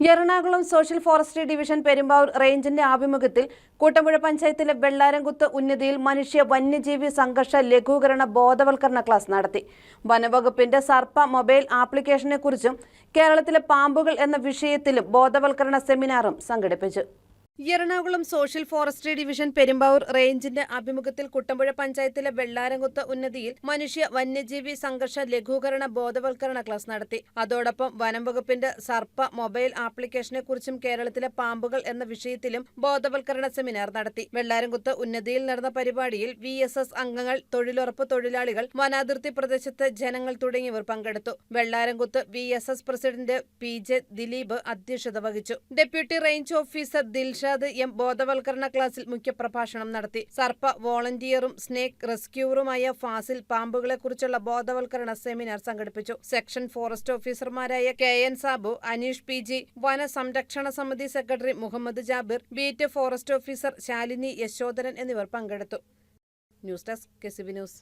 Ernakulam social forestry division Perumbavoor റേഞ്ചിന്റെ ആഭിമുഖ്യത്തിൽ കൂട്ടമ്പുഴ പഞ്ചായത്തിലെ വെള്ളാരംകുത്ത് ഉന്നതിയിൽ മനുഷ്യ വന്യജീവി സംഘർഷ ലഘൂകരണ ബോധവൽക്കരണ ക്ലാസ് നടത്തി. വനവകുപ്പിന്റെ സർപ്പ മൊബൈൽ ആപ്ലിക്കേഷനെക്കുറിച്ചും കേരളത്തിലെ പാമ്പുകൾ എന്ന വിഷയത്തിലും ബോധവൽക്കരണ സെമിനാറും സംഘടിപ്പിച്ചു. Ernakulam social forestry division Perumbavoor റേഞ്ചിന്റെ ആഭിമുഖ്യത്തിൽ കുട്ടമ്പുഴ പഞ്ചായത്തിലെ വെള്ളാരംകുത്ത് ഉന്നതിയിൽ മനുഷ്യ വന്യജീവി സംഘർഷ ലഘൂകരണ ബോധവൽക്കരണ ക്ലാസ് നടത്തി. അതോടൊപ്പം വനം വകുപ്പിന്റെ സർപ്പ മൊബൈൽ ആപ്ലിക്കേഷനെ കുറിച്ചും കേരളത്തിലെ പാമ്പുകൾ എന്ന വിഷയത്തിലും ബോധവൽക്കരണ സെമിനാർ നടത്തി. വെള്ളാരംകുത്ത് ഉന്നതിയിൽ നടന്ന പരിപാടിയിൽ വി അംഗങ്ങൾ തൊഴിലുറപ്പ് തൊഴിലാളികൾ വനാതിർത്തി പ്രദേശത്തെ ജനങ്ങൾ തുടങ്ങിയവർ പങ്കെടുത്തു. Vellaramkuthu V president P J Dileep അധ്യക്ഷത വഹിച്ചു. Deputy range officer Dilshad M ബോധവൽക്കരണ ക്ലാസ്സിൽ മുഖ്യപ്രഭാഷണം നടത്തി. സർപ്പ വോളണ്ടിയറും സ്നേക് റെസ്ക്യൂറുമായ ഫാസിൽ പാമ്പുകളെക്കുറിച്ചുള്ള ബോധവൽക്കരണ സെമിനാർ സംഘടിപ്പിച്ചു. സെക്ഷൻ ഫോറസ്റ്റ് ഓഫീസർമാരായ K N Sabu Aneesh P G വന സംരക്ഷണ സമിതി secretary Muhammad Jabir beat forest officer Shalini Yashodharan എന്നിവർ പങ്കെടുത്തു. News desk KCB news.